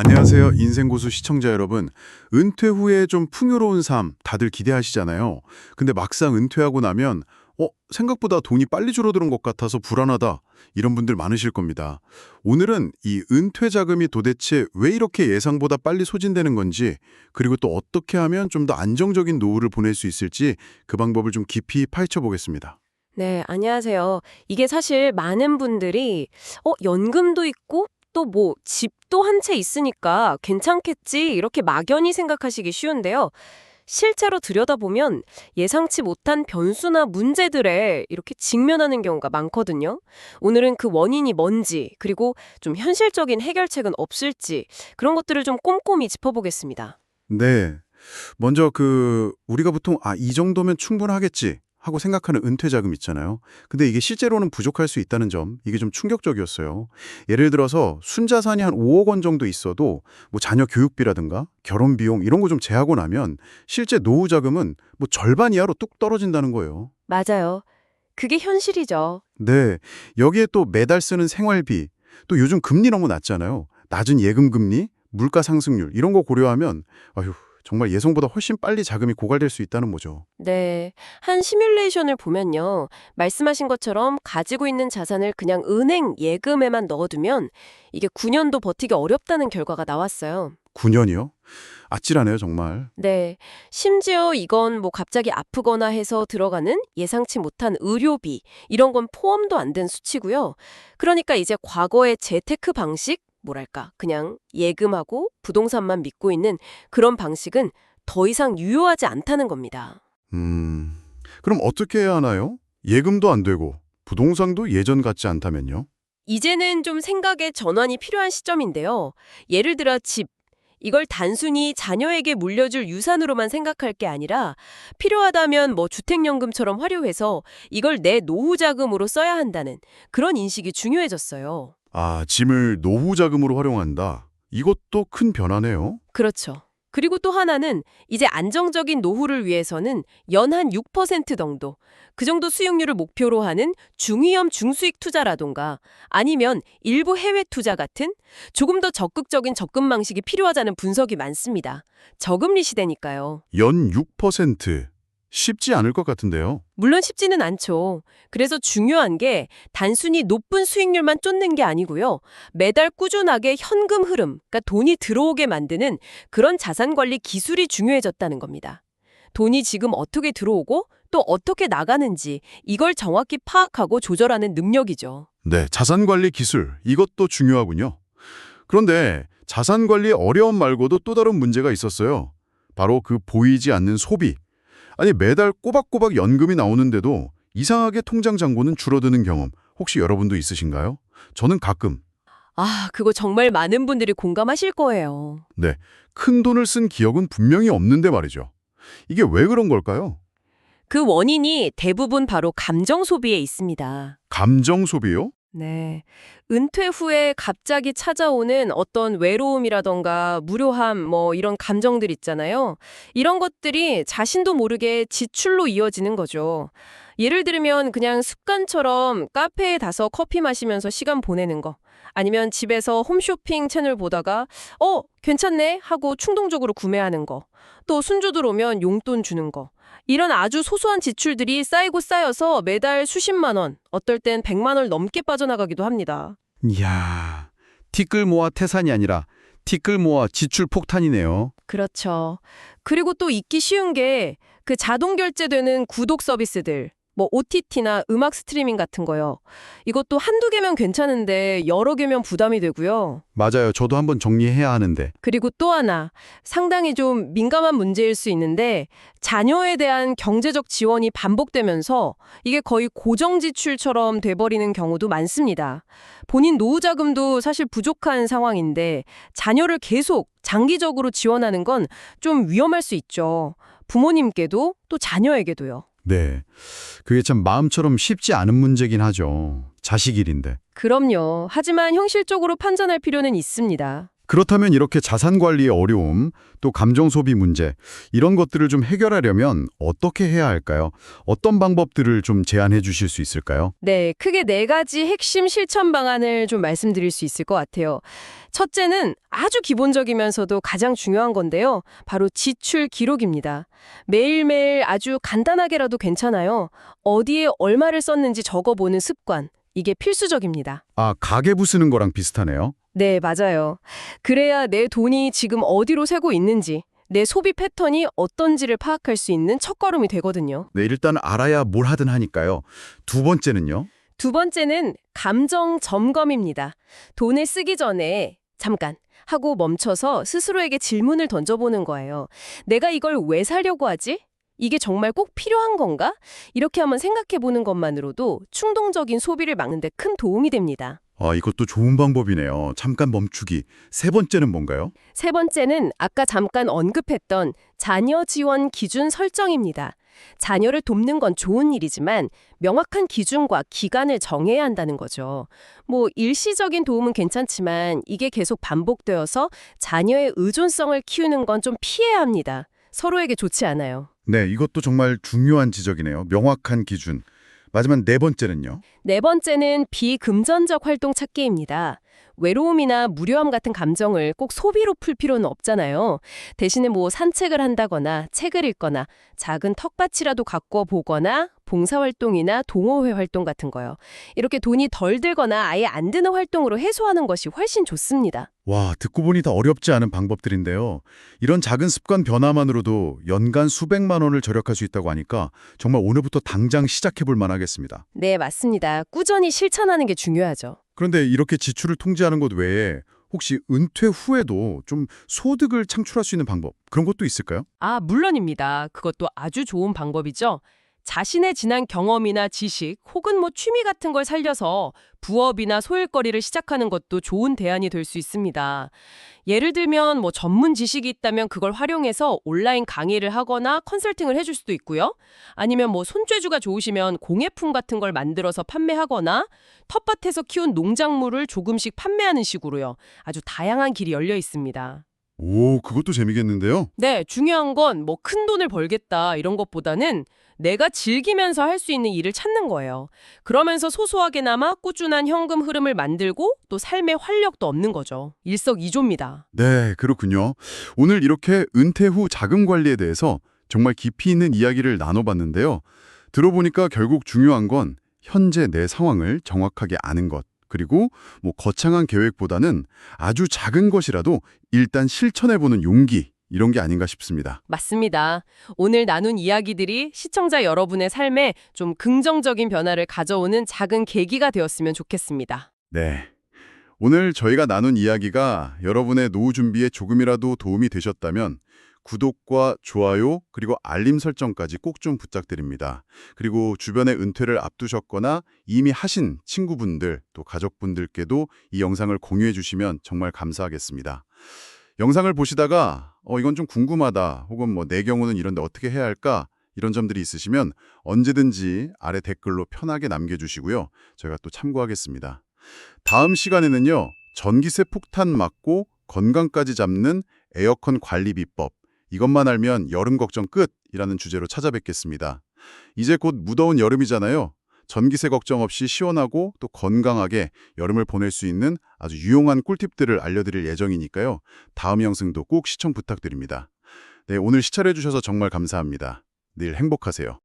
안녕하세요. 인생고수 시청자 여러분. 은퇴 후에 좀 풍요로운 삶 다들 기대하시잖아요. 근데 막상 은퇴하고 나면 어, 생각보다 돈이 빨리 줄어드는 것 같아서 불안하다. 이런 분들 많으실 겁니다. 오늘은 이 은퇴 자금이 도대체 왜 이렇게 예상보다 빨리 소진되는 건지, 그리고 또 어떻게 하면 좀 더 안정적인 노후를 보낼 수 있을지 그 방법을 좀 깊이 파헤쳐 보겠습니다. 네, 안녕하세요. 이게 사실 많은 분들이 어, 연금도 있고 또 뭐 집도 한 채 있으니까 괜찮겠지 이렇게 막연히 생각하시기 쉬운데요. 실제로 들여다보면 예상치 못한 변수나 문제들에 이렇게 직면하는 경우가 많거든요. 오늘은 그 원인이 뭔지 그리고 좀 현실적인 해결책은 없을지 그런 것들을 좀 꼼꼼히 짚어보겠습니다. 네. 먼저 그 우리가 보통 아, 이 정도면 충분하겠지 하고 생각하는 은퇴 자금 있잖아요. 근데 이게 실제로는 부족할 수 있다는 점, 이게 좀 충격적이었어요. 예를 들어서 순자산이 한 5억 원 정도 있어도 뭐 자녀 교육비라든가 결혼 비용 이런 거 좀 제하고 나면 실제 노후 자금은 뭐 절반 이하로 뚝 떨어진다는 거예요. 맞아요. 그게 현실이죠. 네. 여기에 또 매달 쓰는 생활비, 또 요즘 금리 너무 낮잖아요. 낮은 예금 금리, 물가 상승률 이런 거 고려하면 아휴, 정말 예상보다 훨씬 빨리 자금이 고갈될 수 있다는 거죠. 네. 한 시뮬레이션을 보면요. 말씀하신 것처럼 가지고 있는 자산을 그냥 은행 예금에만 넣어두면 이게 9년도 버티기 어렵다는 결과가 나왔어요. 9년이요? 아찔하네요, 정말. 네. 심지어 이건 뭐 갑자기 아프거나 해서 들어가는 예상치 못한 의료비, 이런 건 포함도 안 된 수치고요. 그러니까 이제 과거의 재테크 방식, 뭐랄까, 그냥 예금하고 부동산만 믿고 있는 그런 방식은 더 이상 유효하지 않다는 겁니다. 음, 그럼 어떻게 해야 하나요? 예금도 안 되고 부동산도 예전 같지 않다면요? 이제는 좀 생각의 전환이 필요한 시점인데요. 예를 들어 집. 이걸 단순히 자녀에게 물려줄 유산으로만 생각할 게 아니라 필요하다면 뭐 주택연금처럼 활용해서 이걸 내 노후 자금으로 써야 한다는 그런 인식이 중요해졌어요. 아, 짐을 노후 자금으로 활용한다. 이것도 큰 변화네요. 그렇죠. 그리고 또 하나는 이제 안정적인 노후를 위해서는 연한 6% 정도, 그 정도 수익률을 목표로 하는 중위험 중수익 투자라던가 아니면 일부 해외 투자 같은 조금 더 적극적인 접근 방식이 필요하다는 분석이 많습니다. 저금리 시대니까요. 연 6%. 쉽지 않을 것 같은데요. 물론 쉽지는 않죠. 그래서 중요한 게 단순히 높은 수익률만 쫓는 게 아니고요. 매달 꾸준하게 현금 흐름, 그러니까 돈이 들어오게 만드는 그런 자산 관리 기술이 중요해졌다는 겁니다. 돈이 지금 어떻게 들어오고 또 어떻게 나가는지 이걸 정확히 파악하고 조절하는 능력이죠. 네, 자산 관리 기술. 이것도 중요하군요. 그런데 자산 관리의 어려움 말고도 또 다른 문제가 있었어요. 바로 그 보이지 않는 소비. 아니, 매달 꼬박꼬박 연금이 나오는데도 이상하게 통장 잔고는 줄어드는 경험 혹시 여러분도 있으신가요? 저는 가끔 아, 그거 정말 많은 분들이 공감하실 거예요. 네, 큰 돈을 쓴 기억은 분명히 없는데 말이죠. 이게 왜 그런 걸까요? 그 원인이 대부분 바로 감정 소비에 있습니다. 감정 소비요? 네. 은퇴 후에 갑자기 찾아오는 어떤 외로움이라던가 무료함, 뭐 이런 감정들 있잖아요. 이런 것들이 자신도 모르게 지출로 이어지는 거죠. 예를 들면 그냥 습관처럼 카페에 가서 커피 마시면서 시간 보내는 거. 아니면 집에서 홈쇼핑 채널 보다가 어, 괜찮네 하고 충동적으로 구매하는 거. 또 순주 들어오면 용돈 주는 거. 이런 아주 소소한 지출들이 쌓이고 쌓여서 매달 수십만 원, 어떨 땐 백만 원을 넘게 빠져나가기도 합니다. 이야, 티끌 모아 태산이 아니라 티끌 모아 지출 폭탄이네요. 그렇죠. 그리고 또 잊기 쉬운 게 그 자동 결제되는 구독 서비스들, 뭐 OTT나 음악 스트리밍 같은 거요. 이것도 한두 개면 괜찮은데 여러 개면 부담이 되고요. 맞아요. 저도 한번 정리해야 하는데. 그리고 또 하나, 상당히 좀 민감한 문제일 수 있는데 자녀에 대한 경제적 지원이 반복되면서 이게 거의 고정 지출처럼 돼버리는 경우도 많습니다. 본인 노후 자금도 사실 부족한 상황인데 자녀를 계속 장기적으로 지원하는 건 좀 위험할 수 있죠. 부모님께도 또 자녀에게도요. 네. 그게 참 마음처럼 쉽지 않은 문제긴 하죠. 자식 일인데. 그럼요. 하지만 현실적으로 판단할 필요는 있습니다. 그렇다면 이렇게 자산 관리의 어려움, 또 감정 소비 문제, 이런 것들을 좀 해결하려면 어떻게 해야 할까요? 어떤 방법들을 좀 제안해 주실 수 있을까요? 네, 크게 네 가지 핵심 실천 방안을 좀 말씀드릴 수 있을 것 같아요. 첫째는 아주 기본적이면서도 가장 중요한 건데요. 바로 지출 기록입니다. 매일매일 아주 간단하게라도 괜찮아요. 어디에 얼마를 썼는지 적어보는 습관. 이게 필수적입니다. 아, 가계부 쓰는 거랑 비슷하네요. 네, 맞아요. 그래야 내 돈이 지금 어디로 새고 있는지, 내 소비 패턴이 어떤지를 파악할 수 있는 첫걸음이 되거든요. 네, 일단 알아야 뭘 하든 하니까요. 두 번째는요? 두 번째는 감정 점검입니다. 돈을 쓰기 전에 잠깐 하고 멈춰서 스스로에게 질문을 던져보는 거예요. 내가 이걸 왜 사려고 하지? 이게 정말 꼭 필요한 건가? 이렇게 한번 생각해 보는 것만으로도 충동적인 소비를 막는 데 큰 도움이 됩니다. 아, 이것도 좋은 방법이네요. 잠깐 멈추기. 세 번째는 뭔가요? 세 번째는 아까 잠깐 언급했던 자녀 지원 기준 설정입니다. 자녀를 돕는 건 좋은 일이지만 명확한 기준과 기간을 정해야 한다는 거죠. 뭐 일시적인 도움은 괜찮지만 이게 계속 반복되어서 자녀의 의존성을 키우는 건 좀 피해야 합니다. 서로에게 좋지 않아요. 네, 이것도 정말 중요한 지적이네요. 명확한 기준. 마지막 네 번째는요? 네 번째는 비금전적 활동 찾기입니다. 외로움이나 무료함 같은 감정을 꼭 소비로 풀 필요는 없잖아요. 대신에 뭐 산책을 한다거나 책을 읽거나 작은 텃밭이라도 가꿔 보거나 봉사활동이나 동호회 활동 같은 거요. 이렇게 돈이 덜 들거나 아예 안 드는 활동으로 해소하는 것이 훨씬 좋습니다. 와, 듣고 보니 다 어렵지 않은 방법들인데요. 이런 작은 습관 변화만으로도 연간 수백만 원을 절약할 수 있다고 하니까 정말 오늘부터 당장 시작해 볼 만하겠습니다. 네, 맞습니다. 꾸준히 실천하는 게 중요하죠. 그런데 이렇게 지출을 통제하는 것 외에 혹시 은퇴 후에도 좀 소득을 창출할 수 있는 방법 그런 것도 있을까요? 아, 물론입니다. 그것도 아주 좋은 방법이죠. 자신의 지난 경험이나 지식 혹은 뭐 취미 같은 걸 살려서 부업이나 소일거리를 시작하는 것도 좋은 대안이 될 수 있습니다. 예를 들면 뭐 전문 지식이 있다면 그걸 활용해서 온라인 강의를 하거나 컨설팅을 해줄 수도 있고요. 아니면 뭐 손재주가 좋으시면 공예품 같은 걸 만들어서 판매하거나 텃밭에서 키운 농작물을 조금씩 판매하는 식으로요. 아주 다양한 길이 열려 있습니다. 오, 그것도 재미겠는데요. 네, 중요한 건 뭐 큰 돈을 벌겠다 이런 것보다는 내가 즐기면서 할 수 있는 일을 찾는 거예요. 그러면서 소소하게나마 꾸준한 현금 흐름을 만들고 또 삶의 활력도 얻는 거죠. 일석이조입니다. 네, 그렇군요. 오늘 이렇게 은퇴 후 자금 관리에 대해서 정말 깊이 있는 이야기를 나눠봤는데요. 들어보니까 결국 중요한 건 현재 내 상황을 정확하게 아는 것. 그리고 뭐 거창한 계획보다는 아주 작은 것이라도 일단 실천해보는 용기 이런 게 아닌가 싶습니다. 맞습니다. 오늘 나눈 이야기들이 시청자 여러분의 삶에 좀 긍정적인 변화를 가져오는 작은 계기가 되었으면 좋겠습니다. 네. 오늘 저희가 나눈 이야기가 여러분의 노후 준비에 조금이라도 도움이 되셨다면 구독과 좋아요 그리고 알림 설정까지 꼭 좀 부탁드립니다. 그리고 주변에 은퇴를 앞두셨거나 이미 하신 친구분들 또 가족분들께도 이 영상을 공유해 주시면 정말 감사하겠습니다. 영상을 보시다가 어 이건 좀 궁금하다 혹은 뭐 내 경우는 이런데 어떻게 해야 할까 이런 점들이 있으시면 언제든지 아래 댓글로 편하게 남겨주시고요. 저희가 또 참고하겠습니다. 다음 시간에는요. 전기세 폭탄 막고 건강까지 잡는 에어컨 관리 비법 이것만 알면 여름 걱정 끝이라는 주제로 찾아뵙겠습니다. 이제 곧 무더운 여름이잖아요. 전기세 걱정 없이 시원하고 또 건강하게 여름을 보낼 수 있는 아주 유용한 꿀팁들을 알려드릴 예정이니까요. 다음 영상도 꼭 시청 부탁드립니다. 네, 오늘 시청해 주셔서 정말 감사합니다. 늘 행복하세요.